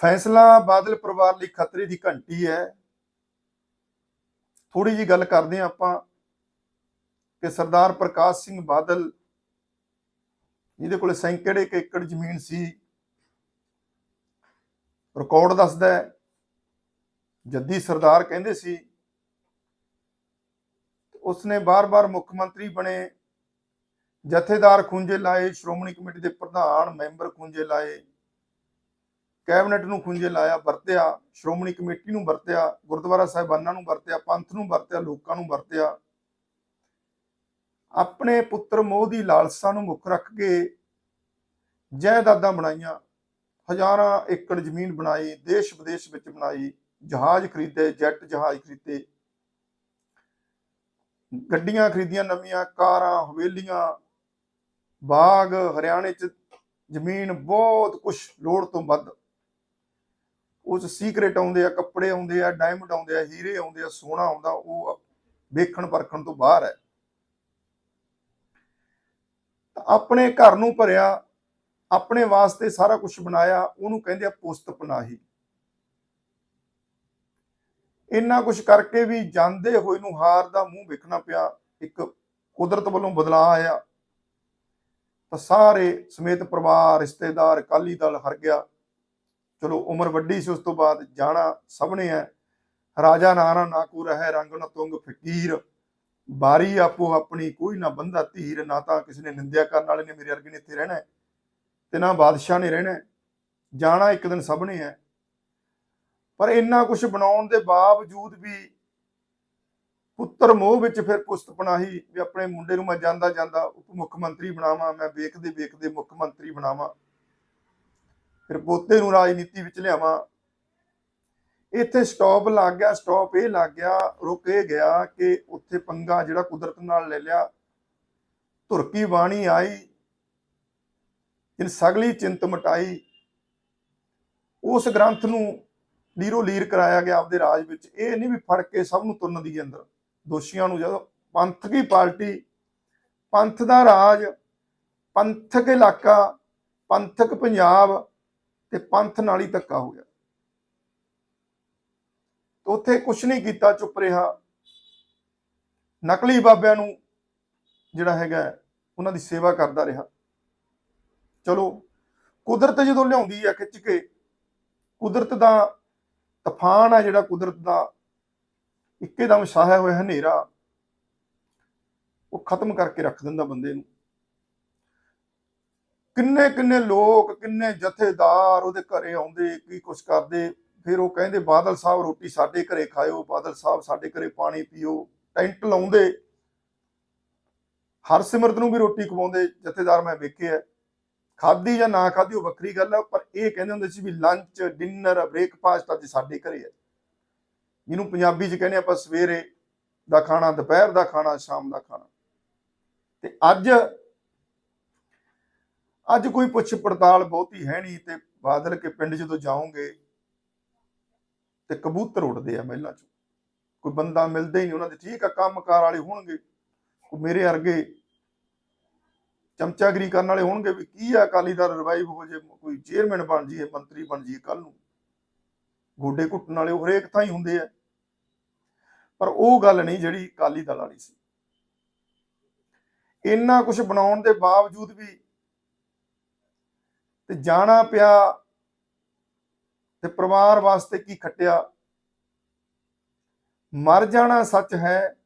ਫੈਸਲਾ ਬਾਦਲ ਪਰਿਵਾਰ ਲਈ ਖਤਰੇ ਦੀ ਘੰਟੀ ਹੈ। ਥੋੜੀ ਜੀ ਗੱਲ ਕਰਦੇ ਹਾਂ ਆਪਾਂ ਕਿ ਸਰਦਾਰ ਪ੍ਰਕਾਸ਼ ਸਿੰਘ ਬਾਦਲ ਜਿਹਦੇ ਕੋਲੇ ਸੈਂਕੜੇ ਏਕੜ ਜ਼ਮੀਨ ਸੀ, ਰਿਕਾਰਡ ਦੱਸਦਾ ਹੈ। ਜੱਦੀ ਸਰਦਾਰ ਕਹਿੰਦੇ ਸੀ, ਉਸਨੇ ਬਾਰ-ਬਾਰ ਮੁੱਖ ਮੰਤਰੀ ਬਣੇ, ਜਥੇਦਾਰ ਖੁੰਝੇ ਲਾਏ, ਸ਼੍ਰੋਮਣੀ ਕਮੇਟੀ ਦੇ ਪ੍ਰਧਾਨ ਮੈਂਬਰ ਖੁੰਝੇ ਲਾਏ। ਕੈਬਨਿਟ ਨੂੰ ਖੁੰਝੇ ਲਾਇਆ, ਵਰਤਿਆ, ਸ਼੍ਰੋਮਣੀ ਕਮੇਟੀ ਨੂੰ ਵਰਤਿਆ, ਗੁਰਦੁਆਰਾ ਸਾਹਿਬਾਨਾਂ ਨੂੰ ਵਰਤਿਆ, ਪੰਥ ਨੂੰ ਵਰਤਿਆ, ਲੋਕਾਂ ਨੂੰ ਵਰਤਿਆ। ਆਪਣੇ ਪੁੱਤਰ ਮੋਹ ਦੀ ਲਾਲਸਾ ਨੂੰ ਮੁੱਖ ਰੱਖ ਕੇ ਜਾਇਦਾਦਾਂ ਬਣਾਈਆਂ, ਹਜ਼ਾਰਾਂ ਏਕੜ ਜ਼ਮੀਨ ਬਣਾਈ ਦੇਸ਼ ਵਿਦੇਸ਼ ਵਿੱਚ ਬਣਾਈ, ਜਹਾਜ਼ ਖਰੀਦੇ, ਜੈਟ ਜਹਾਜ਼ ਖਰੀਦੇ। ਗੱਡੀਆਂ ਖਰੀਦੀਆਂ ਨਵੀਆਂ, ਕਾਰਾਂ, ਹਵੇਲੀਆਂ, ਬਾਗ, ਹਰਿਆਣੇ ਚ ਜ਼ਮੀਨ ਬਹੁਤ ਕੁਝ ਲੋੜ ਤੋਂ ਵੱਧ ਉਸ ਸੀਕ੍ਰੇਟ ਆਉਂਦੇ ਆ, ਕੱਪੜੇ ਆਉਂਦੇ ਆ ਡਾਇਮੰਡ ਆਉਂਦੇ ਆ, ਹੀਰੇ ਆਉਂਦੇ ਆ, ਸੋਨਾ ਆਉਂਦਾ, ਉਹ ਵੇਖਣ ਪਰਖਣ ਤੋਂ ਬਾਹਰ ਹੈ। ਆਪਣੇ ਘਰ ਨੂੰ ਭਰਿਆ, ਆਪਣੇ ਵਾਸਤੇ ਸਾਰਾ ਕੁਝ ਬਣਾਇਆ, ਉਹਨੂੰ ਕਹਿੰਦੇ ਆ ਪੁਸਤ ਪਨਾਹੀ ਇੰਨਾ ਕੁਝ ਕਰਕੇ ਵੀ ਜਾਂਦੇ ਹੋਏ ਨੂੰ ਹਾਰ ਦਾ ਮੂੰਹ ਵੇਖਣਾ ਪਿਆ, ਇੱਕ ਕੁਦਰਤ ਵੱਲੋਂ ਬਦਲਾਅ ਆਇਆ। ਤਾਂ ਸਾਰੇ ਸਮੇਤ ਪਰਿਵਾਰ, ਰਿਸ਼ਤੇਦਾਰ, ਅਕਾਲੀ ਦਲ ਹਰ ਗਿਆ। ਚਲੋ ਉਮਰ ਵੱਡੀ ਸੀ, ਉਸ ਤੋਂ ਬਾਅਦ ਜਾਣਾ ਸਭਨੇ ਹੈ। ਰਾਜਾ ਨਾਰਾ ਨਾ ਕੋ ਰਹਿ ਰੰਗ ਨਾ ਤੁੰਗ ਫਕੀਰ। ਬਾਰੀ ਆਪੋ ਆਪਣੀ, ਕੋਈ ਨਾ ਬੰਦਾ ਧੀਰ, ਨਾ ਤਾਂ ਕਿਸੇ ਨੇ ਨਿੰਦਿਆ ਕਰਨ ਵਾਲੇ ਨੇ ਮੇਰੇ ਵਰਗੇ ਨੇ ਇੱਥੇ ਰਹਿਣਾ ਤੇ ਨਾ ਬਾਦਸ਼ਾਹ ਨੇ ਰਹਿਣਾ ਜਾਣਾ ਇੱਕ ਦਿਨ ਸਭਨੇ ਹੈ। ਪਰ ਇੰਨਾ ਕੁਝ ਬਣਾਉਣ ਦੇ ਬਾਵਜੂਦ ਵੀ ਪੁੱਤਰ ਮੋਹ ਵਿੱਚ ਫਿਰ ਪੁਸਤ ਪਨਾਹੀ ਵੀ ਆਪਣੇ ਮੁੰਡੇ ਨੂੰ ਮੈਂ ਜਾਂਦਾ ਜਾਂਦਾ ਉਪ ਮੁੱਖ ਮੰਤਰੀ ਬਣਾਵਾਂ, ਮੈਂ ਵੇਖਦੇ ਵੇਖਦੇ ਮੁੱਖ ਮੰਤਰੀ ਬਣਾਵਾਂ। ਫਿਰ ਪੋਤੇ ਨੂੰ ਰਾਜਨੀਤੀ ਵਿੱਚ ਲਿਆਵਾਂ। ਇੱਥੇ ਸਟਾਪ ਲੱਗ ਗਿਆ ਸਟਾਪ ਇਹ ਲੱਗ ਗਿਆ, ਰੁਕ ਇਹ ਗਿਆ ਕਿ ਉੱਥੇ ਪੰਗਾ ਜਿਹੜਾ ਕੁਦਰਤ ਨਾਲ ਲੈ ਲਿਆ। ਧੁਰਕੀ ਬਾਣੀ ਆਈ, ਜਿਨ ਸਗਲੀ ਚਿੰਤ ਮਟਾਈ। ਉਸ ਗ੍ਰੰਥ ਨੂੰ ਲੀਰੋ ਲੀਰ ਕਰਾਇਆ ਗਿਆ ਆਪਦੇ ਰਾਜ ਵਿੱਚ। ਇਹ ਨਹੀਂ ਵੀ ਫੜ ਕੇ ਸਭ ਨੂੰ ਤੁਰਨ ਦੀ ਅੰਦਰ। ਦੋਸ਼ੀਆਂ ਨੂੰ ਜਦੋਂ ਪੰਥਕੀ ਪਾਰਟੀ ਪੰਥ ਦਾ ਰਾਜ, ਪੰਥਕ ਇਲਾਕਾ, ਪੰਥਕ ਪੰਜਾਬ ਤੇ ਪੰਥ ਨਾਲ ਹੀ ਧੱਕਾ ਹੋ ਗਿਆ। ਤੇ ਉੱਥੇ ਕੁਝ ਨਹੀਂ ਕੀਤਾ, ਚੁੱਪ ਰਿਹਾ। ਨਕਲੀ ਬਾਬਿਆਂ ਨੂੰ ਜਿਹੜਾ ਹੈਗਾ ਉਹਨਾਂ ਦੀ ਸੇਵਾ ਕਰਦਾ ਰਿਹਾ। ਚਲੋ, ਕੁਦਰਤ ਜਦੋਂ ਲਿਆਉਂਦੀ ਹੈ ਖਿੱਚ ਕੇ, ਕੁਦਰਤ ਦਾ ਤੂਫਾਨ ਆ ਜਿਹੜਾ ਕੁਦਰਤ ਦਾ, ਇੱਕਦਮ ਛਾਇਆ ਹੋਇਆ ਹਨੇਰਾ, ਉਹ ਖਤਮ ਕਰਕੇ ਰੱਖ ਦਿੰਦਾ ਬੰਦੇ ਨੂੰ। ਕਿੰਨੇ ਕਿੰਨੇ ਲੋਕ, ਕਿੰਨੇ ਜਥੇਦਾਰ ਉਹਦੇ ਘਰੇ ਆਉਂਦੇ, ਕੀ ਕੁਛ ਕਰਦੇ। ਫਿਰ ਉਹ ਕਹਿੰਦੇ, ਬਾਦਲ ਸਾਹਿਬ ਰੋਟੀ ਸਾਡੇ ਘਰੇ ਖਾਇਓ, ਬਾਦਲ ਸਾਹਿਬ ਸਾਡੇ ਘਰੇ ਪਾਣੀ ਪੀਓ, ਟੈਂਟ ਲਾਉਂਦੇ। ਹਰਸਿਮਰਤ ਨੂੰ ਵੀ ਰੋਟੀ ਖਵਾਉਂਦੇ, ਜਥੇਦਾਰ ਮੈਂ ਵੇਖਿਆ ਖਾਦੀ ਜਾਂ ਨਾ ਖਾਦੀ ਉਹ ਵੱਖਰੀ ਗੱਲ ਹੈ, ਪਰ ਇਹ ਕਹਿੰਦੇ ਹੁੰਦੇ ਸੀ ਵੀ ਲੰਚ ਡਿਨਰ ਬ੍ਰੇਕਫਾਸਟ ਅੱਜ ਸਾਡੇ ਘਰੇ ਹੈ। ਜਿਹਨੂੰ ਪੰਜਾਬੀ 'ਚ ਕਹਿੰਦੇ ਆਪਾਂ ਸਵੇਰੇ ਦਾ ਖਾਣਾ, ਦੁਪਹਿਰ ਦਾ ਖਾਣਾ, ਸ਼ਾਮ ਦਾ ਖਾਣਾ। ਤੇ ਅੱਜ ਅੱਜ ਕੋਈ ਪੁੱਛ ਪੜਤਾਲ ਬਹੁਤੀ ਹੈ ਨਹੀਂ ਤੇ ਬਾਦਲ ਕੇ ਪਿੰਡ ਜਦੋਂ ਜਾਓਗੇ ਤੇ ਕਬੂਤਰ ਉੱਡਦੇ ਆ ਮਹਿਲਾਂ 'ਚ। ਕੋਈ ਬੰਦਾ ਮਿਲਦਾ ਹੀ ਨਹੀਂ ਉਹਨਾਂ ਦੇ, ਠੀਕ ਆ, ਕੰਮਕਾਰ ਵਾਲੇ ਹੋਣਗੇ ਕੋਈ ਮੇਰੇ ਵਰਗੇ ਚਮਚਾਗਰੀ ਕਰਨ ਵਾਲੇ ਹੋਣਗੇ ਵੀ ਕੀ ਆ, ਅਕਾਲੀ ਦਲ ਰਿਵਾਈਵ ਹੋ ਜੇ, ਕੋਈ ਚੇਅਰਮੈਨ ਬਣ ਜੀਏ ਮੰਤਰੀ ਬਣ ਜੀਏ ਕੱਲ ਨੂੰ। ਗੋਡੇ ਘੁੱਟਣ ਵਾਲੇ ਉਹ ਹਰੇਕ ਥਾਂ ਹੀ ਹੁੰਦੇ ਆ। ਪਰ ਉਹ ਗੱਲ ਨਹੀਂ ਜਿਹੜੀ ਅਕਾਲੀ ਦਲ ਵਾਲੀ ਸੀ। ਇੰਨਾ ਕੁਝ ਬਣਾਉਣ ਦੇ ਬਾਵਜੂਦ ਵੀ ਤੇ ਜਾਣਾ ਪਿਆ ਤੇ ਪਰਿਵਾਰ ਵਾਸਤੇ ਕੀ ਖੱਟਿਆ? ਮਰ ਜਾਣਾ ਸੱਚ ਹੈ।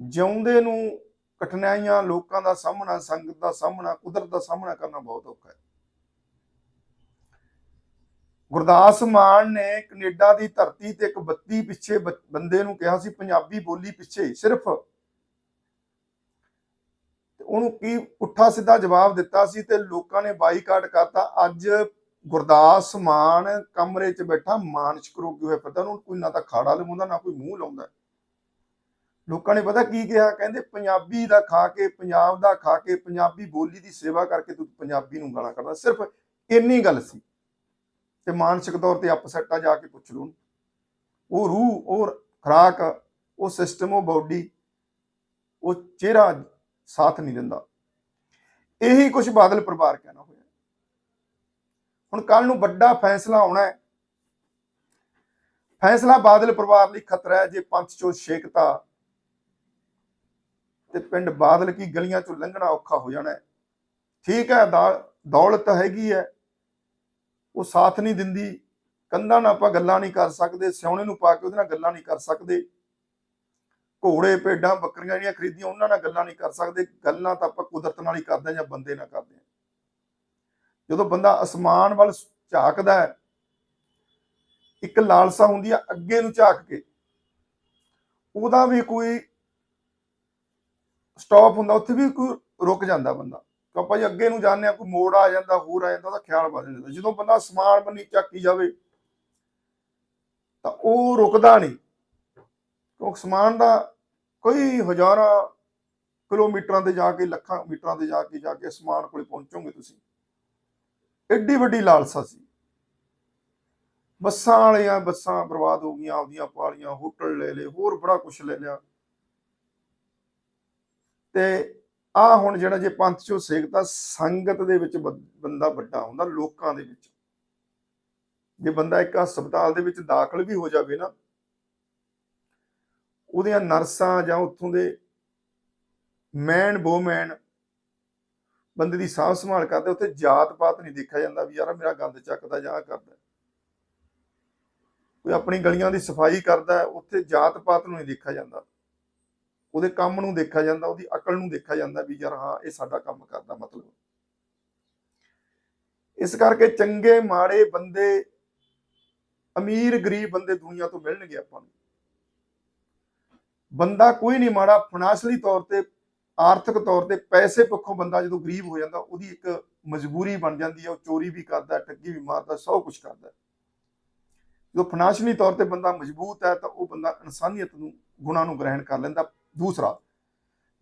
ਜਿਉਂਦੇ ਨੂੰ ਕਠਿਨਾਈਆਂ ਲੋਕਾਂ ਦਾ ਸਾਹਮਣਾ, ਸੰਗਤ ਦਾ ਸਾਹਮਣਾ, ਕੁਦਰਤ ਦਾ ਸਾਹਮਣਾ ਕਰਨਾ ਬਹੁਤ ਔਖਾ ਹੈ। ਗੁਰਦਾਸ ਮਾਨ ਨੇ ਕੈਨੇਡਾ ਦੀ ਧਰਤੀ ਤੇ ਇੱਕ ਬੱਤੀ ਪਿੱਛੇ ਬ- ਬੰਦੇ ਨੂੰ ਕਿਹਾ ਸੀ, ਪੰਜਾਬੀ ਬੋਲੀ ਪਿੱਛੇ ਸਿਰਫ ਉਹਨੂੰ ਕੀ ਪੁੱਠਾ ਸਿੱਧਾ ਜਵਾਬ ਦਿੱਤਾ ਸੀ ਤੇ ਲੋਕਾਂ ਨੇ ਬਾਈਕਾਟ ਕਰਤਾ। ਅੱਜ ਗੁਰਦਾਸ ਮਾਨ ਕਮਰੇ 'ਚ ਬੈਠਾ ਮਾਨਸਿਕ ਰੋਗੀ ਹੋਇਆ ਪਤਾ? ਉਹਨੂੰ ਕੋਈ ਨਾ ਤਾਂ ਖਾੜਾ ਲਵਾਉਂਦਾ, ਨਾ ਕੋਈ ਮੂੰਹ ਲਾਉਂਦਾ। ਲੋਕਾਂ ਨੇ ਪਤਾ ਕੀ ਕਿਹਾ? ਕਹਿੰਦੇ, ਪੰਜਾਬੀ ਦਾ ਖਾ ਕੇ, ਪੰਜਾਬ ਦਾ ਖਾ ਕੇ, ਪੰਜਾਬੀ ਬੋਲੀ ਦੀ ਸੇਵਾ ਕਰਕੇ ਤੂੰ ਪੰਜਾਬੀ ਨੂੰ ਗਾਲਾਂ ਕਰਦਾ ਸਿਰਫ ਇੰਨੀ ਗੱਲ ਸੀ। ਤੇ ਮਾਨਸਿਕ ਤੌਰ ਤੇ ਅਪਸੈਟ ਆ ਜਾ ਕੇ ਪੁੱਛ ਲਓ ਉਹ ਰੂਹ, ਉਹ ਖਰਾਕ, ਉਹ ਸਿਸਟਮ ਉਹ ਬਾਡੀ ਉਹ ਚਿਹਰਾ ਸਾਥ ਨਹੀਂ ਦਿੰਦਾ। ਇਹੀ ਕੁਝ ਬਾਦਲ ਪਰਿਵਾਰ ਕਹਿਣਾ ਹੋਇਆ। ਹੁਣ ਕੱਲ ਨੂੰ ਵੱਡਾ ਫੈਸਲਾ ਆਉਣਾ ਹੈ। ਫੈਸਲਾ ਬਾਦਲ ਪਰਿਵਾਰ ਲਈ ਖਤਰਾ ਹੈ। ਜੇ ਪੰਥ ਚੋਂ ਛੇਕਤਾ ਤੇ ਪਿੰਡ ਬਾਦਲ ਕੀ ਗਲੀਆਂ ਚੋਂ ਲੰਘਣਾ ਔਖਾ ਹੋ ਜਾਣਾ ਹੈ। ਠੀਕ ਹੈ, ਦਾ- ਦੌਲਤ ਹੈਗੀ ਹੈ। ਉਹ ਸਾਥ ਨਹੀਂ ਦਿੰਦੀ। ਕੰਧਾਂ ਨਾਲ ਆਪਾਂ ਗੱਲਾਂ ਨਹੀਂ ਕਰ ਸਕਦੇ। ਸਿਉਣੇ ਨੂੰ ਪਾ ਕੇ ਉਹਦੇ ਨਾਲ ਗੱਲਾਂ ਨਹੀਂ ਕਰ ਸਕਦੇ। ਘੋੜੇ, ਭੇਡਾਂ, ਬੱਕਰੀਆਂ ਜਿਹੜੀਆਂ ਖਰੀਦੀਆਂ, ਉਹਨਾਂ ਨਾਲ ਗੱਲਾਂ ਨਹੀਂ ਕਰ ਸਕਦੇ। ਗੱਲਾਂ ਤਾਂ ਆਪਾਂ ਕੁਦਰਤ ਨਾਲ ਹੀ ਕਰਦੇ ਹਾਂ ਜਾਂ ਬੰਦੇ ਨਾਲ ਕਰਦੇ ਹਾਂ। ਜਦੋਂ ਬੰਦਾ ਅਸਮਾਨ ਵੱਲ ਝਾਕਦਾ ਹੈ, ਇੱਕ ਲਾਲਸਾ ਹੁੰਦੀ ਆ ਅੱਗੇ ਨੂੰ ਝਾਕ ਕੇ। ਉਹਦਾ ਵੀ ਕੋਈ ਸਟਾਪ ਹੁੰਦਾ, ਉੱਥੇ ਵੀ ਕੋਈ ਰੁਕ ਜਾਂਦਾ ਬੰਦਾ। ਕਿ ਆਪਾਂ ਜੀ ਅੱਗੇ ਨੂੰ ਜਾਂਦੇ ਆ ਕੋਈ ਮੋੜ ਆ ਜਾਂਦਾ, ਹੋਰ ਆ ਜਾਂਦਾ, ਉਹਦਾ ਖਿਆਲ ਵੱਧ ਜਾਂਦਾ। ਜਦੋਂ ਬੰਦਾ ਅਸਮਾਨ ਬੰਨੀ ਝਾਕੀ ਜਾਵੇ, ਤਾਂ ਉਹ ਰੁਕਦਾ ਨਹੀਂ। ਕਿਉਂਕਿ ਸਮਾਨ ਦਾ ਕੋਈ ਹਜ਼ਾਰਾਂ ਕਿਲੋਮੀਟਰਾਂ ਤੇ ਜਾ ਕੇ, ਲੱਖਾਂ ਮੀਟਰਾਂ ਤੇ ਜਾ ਕੇ ਜਾ ਕੇ ਅਸਮਾਨ ਕੋਲੇ ਪਹੁੰਚੋਗੇ ਤੁਸੀਂ। ਐਡੀ ਵੱਡੀ ਲਾਲਸਾ ਸੀ। ਬੱਸਾਂ ਵਾਲੀਆਂ ਬੱਸਾਂ ਬਰਬਾਦ ਹੋ ਗਈਆਂ, ਆਪਦੀਆਂ ਪਾਲੀਆਂ, ਹੋਟਲ ਲੈ ਲਏ, ਹੋਰ ਬੜਾ ਕੁਝ ਲੈ ਲਿਆ। ਤੇ ਆ ਹੁਣ ਜਿਹੜਾ ਜੇ ਪੰਥ ਚੋਂ ਸੇਕਤਾ ਸੰਗਤ ਦੇ ਵਿੱਚ ਬੰਦਾ ਵੱਡਾ ਹੁੰਦਾ, ਲੋਕਾਂ ਦੇ ਵਿੱਚ। ਜੇ ਬੰਦਾ ਇੱਕ ਹਸਪਤਾਲ ਦੇ ਵਿੱਚ ਦਾਖਲ ਵੀ ਹੋ ਜਾਵੇ ਨਾ ਉਹਦੀਆਂ ਨਰਸਾਂ ਜਾਂ ਉੱਥੋਂ ਦੇ ਮੈਨ ਬੋਮੈਨ ਬੰਦੇ ਦੀ ਸਾਂਭ ਸੰਭਾਲ ਕਰਦੇ, ਉੱਥੇ ਜਾਤ ਪਾਤ ਨਹੀਂ ਦੇਖਿਆ ਜਾਂਦਾ ਵੀ ਯਾਰ ਮੇਰਾ ਗੰਦ ਚੱਕਦਾ ਜਾਂ ਕਰਦਾ। ਕੋਈ ਆਪਣੀ ਗਲੀਆਂ ਦੀ ਸਫ਼ਾਈ ਕਰਦਾ, ਉੱਥੇ ਜਾਤ ਪਾਤ ਨੂੰ ਨਹੀਂ ਦੇਖਿਆ ਜਾਂਦਾ। ਉਹਦੇ ਕੰਮ ਨੂੰ ਦੇਖਿਆ ਜਾਂਦਾ, ਉਹਦੀ ਅਕਲ ਨੂੰ ਦੇਖਿਆ ਜਾਂਦਾ ਵੀ ਯਾਰ ਹਾਂ, ਇਹ ਸਾਡਾ ਕੰਮ ਕਰਦਾ ਮਤਲਬ। ਇਸ ਕਰਕੇ ਚੰਗੇ, ਮਾੜੇ ਬੰਦੇ, ਅਮੀਰ, ਗਰੀਬ ਬੰਦੇ ਦੁਨੀਆ ਤੋਂ ਮਿਲਣਗੇ ਆਪਾਂ ਨੂੰ। ਬੰਦਾ ਕੋਈ ਨਹੀਂ ਮਾੜਾ ਫਾਈਨਾਂਸ਼ਲੀ ਤੌਰ ਤੇ, ਆਰਥਿਕ ਤੌਰ ਤੇ ਪੈਸੇ ਪੱਖੋਂ ਬੰਦਾ ਜਦੋਂ ਗਰੀਬ ਹੋ ਜਾਂਦਾ, ਉਹਦੀ ਇੱਕ ਮਜਬੂਰੀ ਬਣ ਜਾਂਦੀ ਹੈ, ਉਹ ਚੋਰੀ ਵੀ ਕਰਦਾ ਠੱਗੀ ਵੀ ਮਾਰਦਾ ਸਭ ਕੁਝ ਕਰਦਾ ਜਦੋਂ ਫਾਈਨਾਂਸ਼ਲੀ ਤੌਰ ਤੇ ਬੰਦਾ ਮਜ਼ਬੂਤ ਹੈ, ਤਾਂ ਉਹ ਬੰਦਾ ਇਨਸਾਨੀਅਤ ਨੂੰ, ਗੁਣਾਂ ਨੂੰ ਗ੍ਰਹਿਣ ਕਰ ਲੈਂਦਾ। ਦੂਸਰਾ,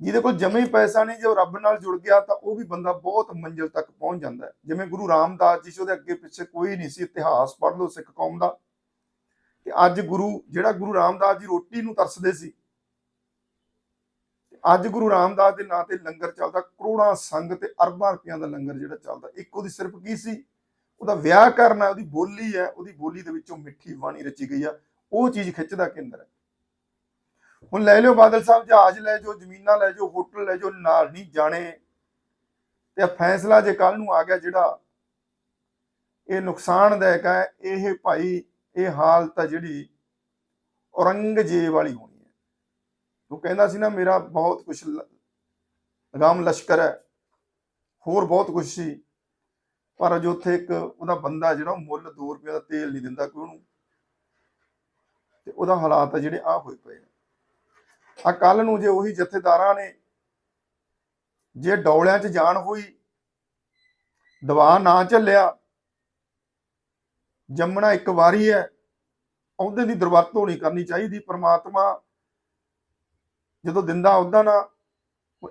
ਜਿਹਦੇ ਕੋਲ ਜਮੇ ਹੀ ਪੈਸਾ ਨਹੀਂ, ਜੇ ਉਹ ਰੱਬ ਨਾਲ ਜੁੜ ਗਿਆ, ਤਾਂ ਉਹ ਵੀ ਬੰਦਾ ਬਹੁਤ ਮੰਜ਼ਿਲ ਤੱਕ ਪਹੁੰਚ ਜਾਂਦਾ ਹੈ। ਜਿਵੇਂ ਗੁਰੂ ਰਾਮਦਾਸ ਜੀ ਸੀ, ਉਹਦੇ ਅੱਗੇ ਪਿੱਛੇ ਕੋਈ ਨਹੀਂ ਸੀ, ਇਤਿਹਾਸ ਪੜ੍ਹ ਲਓ ਸਿੱਖ ਕੌਮ ਦਾ। ਤੇ ਅੱਜ ਗੁਰੂ, ਜਿਹੜਾ ਗੁਰੂ ਰਾਮਦਾਸ ਜੀ ਰੋਟੀ ਨੂੰ ਤਰਸਦੇ ਸੀ ਅੱਜ ਗੁਰੂ ਰਾਮਦਾਸ ਦੇ ਨਾਂ ਤੇ ਲੰਗਰ ਚੱਲਦਾ, ਕਰੋੜਾਂ ਸੰਗ ਤੇ ਅਰਬਾਂ ਰੁਪਈਆਂ ਦਾ ਲੰਗਰ ਜਿਹੜਾ ਚੱਲਦਾ। ਇੱਕ ਉਹਦੀ ਸਿਰਫ ਕੀ ਸੀ? ਉਹਦਾ ਵਿਆਹ ਕਰਨਾ ਉਹਦੀ ਬੋਲੀ ਹੈ, ਉਹਦੀ ਬੋਲੀ ਦੇ ਵਿੱਚੋਂ ਮਿੱਠੀ ਬਾਣੀ ਰਚੀ ਗਈ ਆ। ਉਹ ਚੀਜ਼ ਖਿੱਚਦਾ ਕੇਂਦਰ ਹੈ। ਹੁਣ ਲੈ ਲਿਓ ਬਾਦਲ ਸਾਹਿਬ, ਜਹਾਜ਼ ਲੈ ਜਾਓ, ਜ਼ਮੀਨਾਂ ਲੈ ਜਾਓ, ਹੋਟਲ ਲੈ ਜਾਓ, ਨਾਲ ਨਹੀਂ ਜਾਣੇ। ਤੇ ਫੈਸਲਾ ਜੇ ਕੱਲ ਨੂੰ ਆ ਗਿਆ ਜਿਹੜਾ, ਇਹ ਨੁਕਸਾਨਦਾਇਕ ਹੈ, ਇਹ ਭਾਈ, ਇਹ ਹਾਲਤ ਆ ਜਿਹੜੀ ਔਰੰਗਜ਼ੇਬ ਵਾਲੀ ਹੋਣੀ। ਉਹ ਕਹਿੰਦਾ ਸੀ ਨਾ, ਮੇਰਾ ਬਹੁਤ ਕੁਝ ਲਗਾਮ ਲਸ਼ਕਰ ਹੈ। ਹੋਰ ਬਹੁਤ ਕੁਝ ਸੀ। ਪਰ ਜੋ ਉੱਥੇ ਇੱਕ ਉਹਦਾ ਬੰਦਾ ਜਿਹੜਾ ਉਹ ਮੁੱਲ 2 ਰੁਪਏ ਦਾ ਤੇਲ ਨਹੀਂ ਦਿੰਦਾ ਕੋਈ ਉਹਨੂੰ। ਤੇ ਉਹਦਾ ਹਾਲਾਤ ਆ ਜਿਹੜੇ ਆ ਹੋਏ ਪਏ ਆ ਕੱਲ ਨੂੰ ਜੇ ਉਹੀ ਜਥੇਦਾਰਾਂ ਨੇ ਜੇ ਡੌਲਿਆਂ 'ਚ ਜਾਣ ਹੋਈ ਦਵਾ ਨਾ ਚੱਲਿਆ, ਜੰਮਣਾ ਇੱਕ ਵਾਰੀ ਹੈ, ਉਹਦੇ ਦੀ ਦੁਰਵਰਤੋਂ ਨਹੀਂ ਕਰਨੀ ਚਾਹੀਦੀ। ਪ੍ਰਮਾਤਮਾ ਜਦੋਂ ਦਿੰਦਾ ਉਹਦਾ ਨਾ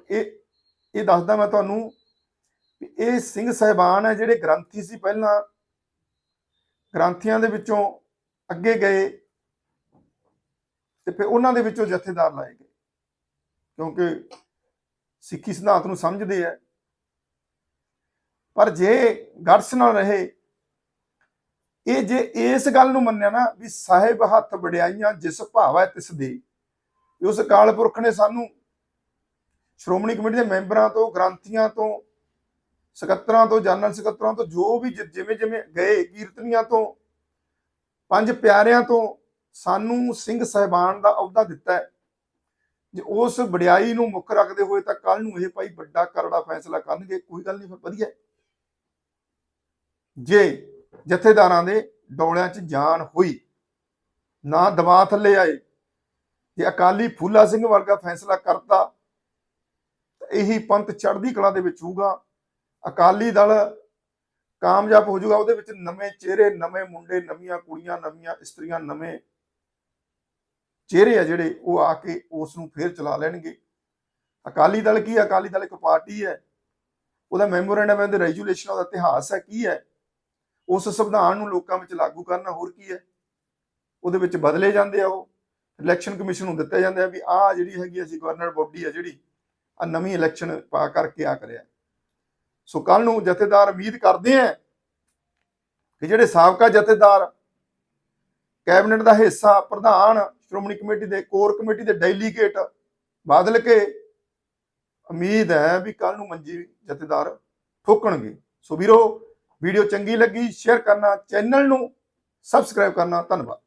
ਇਹ ਇਹ ਦੱਸਦਾ ਮੈਂ ਤੁਹਾਨੂੰ ਵੀ ਇਹ ਸਿੰਘ ਸਹਿਬਾਨ ਹੈ ਜਿਹੜੇ ਗ੍ਰੰਥੀ ਸੀ ਪਹਿਲਾਂ। ਗ੍ਰੰਥੀਆਂ ਦੇ ਵਿੱਚੋਂ ਅੱਗੇ ਗਏ ਤੇ ਫਿਰ ਉਹਨਾਂ ਦੇ ਵਿੱਚੋਂ ਜਥੇਦਾਰ ਲਾਏ ਗਏ। ਕਿਉਂਕਿ ਸਿੱਖੀ ਸਿਧਾਂਤ ਨੂੰ ਸਮਝਦੇ ਆ। ਪਰ ਜੇ ਗੜਸ ਨਾਲ ਰਹੇ, ਇਹ ਜੇ ਇਸ ਗੱਲ ਨੂੰ ਮੰਨਿਆ ਨਾ ਵੀ ਸਾਹਿਬ ਹੱਥ ਵਡਿਆਈਆਂ ਜਿਸ ਭਾਵੈ ਤਿਸ ਦੇ ਉਸ ਅਕਾਲ ਪੁਰਖ ਨੇ ਸਾਨੂੰ ਸ਼੍ਰੋਮਣੀ ਕਮੇਟੀ ਦੇ ਮੈਂਬਰਾਂ ਤੋਂ, ਗ੍ਰੰਥੀਆਂ ਤੋਂ, ਸਕੱਤਰਾਂ ਤੋਂ ਜਨਰਲ ਸਕੱਤਰਾਂ ਤੋਂ, ਜੋ ਵੀ ਜਿਵੇਂ ਜਿਵੇਂ ਗਏ ਕੀਰਤਨੀਆਂ ਤੋਂ, ਪੰਜ ਪਿਆਰਿਆਂ ਤੋਂ ਸਾਨੂੰ ਸਿੰਘ ਸਹਿਬਾਨ ਦਾ ਅਹੁਦਾ ਦਿੱਤਾ ਹੈ। ਜੇ ਉਸ ਵਡਿਆਈ ਨੂੰ ਮੁੱਖ ਰੱਖਦੇ ਹੋਏ ਤਾਂ ਕੱਲ ਨੂੰ ਇਹ ਭਾਈ ਵੱਡਾ ਕਰੜਾ ਫੈਸਲਾ ਕਰਨਗੇ, ਕੋਈ ਗੱਲ ਨਹੀਂ, ਫਿਰ ਵਧੀਆ ਜੇ ਜਥੇਦਾਰਾਂ ਦੇ ਡੋਲਿਆਂ 'ਚ ਜਾਨ ਹੋਈ, ਨਾ ਦਬਾ ਥੱਲੇ ਆਏ ਜੇ ਅਕਾਲੀ ਫੂਲਾ ਸਿੰਘ ਵਰਗਾ ਫੈਸਲਾ ਕਰਤਾ, ਤਾਂ ਇਹੀ ਪੰਥ ਚੜ੍ਹਦੀ ਕਲਾ ਦੇ ਵਿੱਚ ਹੋਊਗਾ। ਅਕਾਲੀ ਦਲ ਕਾਮਯਾਬ ਹੋ ਜਾਊਗਾ, ਉਹਦੇ ਵਿੱਚ ਨਵੇਂ ਚਿਹਰੇ, ਨਵੇਂ ਮੁੰਡੇ, ਨਵੀਆਂ ਕੁੜੀਆਂ, ਨਵੀਆਂ ਇਸਤਰੀਆਂ, ਨਵੇਂ ਚਿਹਰੇ ਆ ਜਿਹੜੇ, ਉਹ ਆ ਕੇ ਉਸ ਨੂੰ ਫੇਰ ਚਲਾ ਲੈਣਗੇ। ਅਕਾਲੀ ਦਲ ਕੀ ਹੈ? ਅਕਾਲੀ ਦਲ ਇੱਕ ਪਾਰਟੀ ਹੈ। ਉਹਦਾ ਮੈਮੋਰੈਂਡਮ ਹੈ ਰੈਜੂਲੇਸ਼ਨ, ਉਹਦਾ ਇਤਿਹਾਸ ਹੈ, ਕੀ ਹੈ? ਉਸ ਸੰਵਿਧਾਨ ਨੂੰ ਲੋਕਾਂ ਵਿੱਚ ਲਾਗੂ ਕਰਨਾ ਹੋਰ ਕੀ ਹੈ? ਉਹਦੇ ਵਿੱਚ ਬਦਲੇ ਜਾਂਦੇ ਆ ਉਹ। ਇਲੈਕਸ਼ਨ ਕਮਿਸ਼ਨ ਨੂੰ ਦਿੱਤੇ ਜਾਂਦੇ ਆ ਵੀ ਆਹ ਜਿਹੜੀ ਹੈਗੀ ਅਸੀਂ ਗਵਰਨਰ ਬੋਡੀ ਆ ਜਿਹੜੀ ਆ ਨਵੀਂ ਇਲੈਕਸ਼ਨ ਪਾ ਕਰਕੇ ਆ ਕਰਿਆ। ਸੋ ਕੱਲ ਨੂੰ ਜਥੇਦਾਰ ਉਮੀਦ ਕਰਦੇ ਆ ਕਿ ਜਿਹੜੇ ਸਾਬਕਾ ਜਥੇਦਾਰ ਕੈਬਨਿਟ ਦਾ ਹਿੱਸਾ, ਪ੍ਰਧਾਨ, ਸ਼੍ਰੋਮਣੀ ਕਮੇਟੀ ਦੇ ਕੋਰ ਕਮੇਟੀ ਦੇ ਡੈਲੀਗੇਟ ਬਦਲ ਕੇ, ਉਮੀਦ ਹੈ ਵੀ ਕੱਲ ਨੂੰ ਮੰਜੀ ਜਥੇਦਾਰ ਠੋਕਣਗੇ। ਸੋ ਵੀਰੋ ਵੀਡੀਓ ਚੰਗੀ ਲੱਗੀ ਸ਼ੇਅਰ ਕਰਨਾ ਚੈਨਲ ਨੂੰ ਸਬਸਕ੍ਰਾਈਬ ਕਰਨਾ, ਧੰਨਵਾਦ।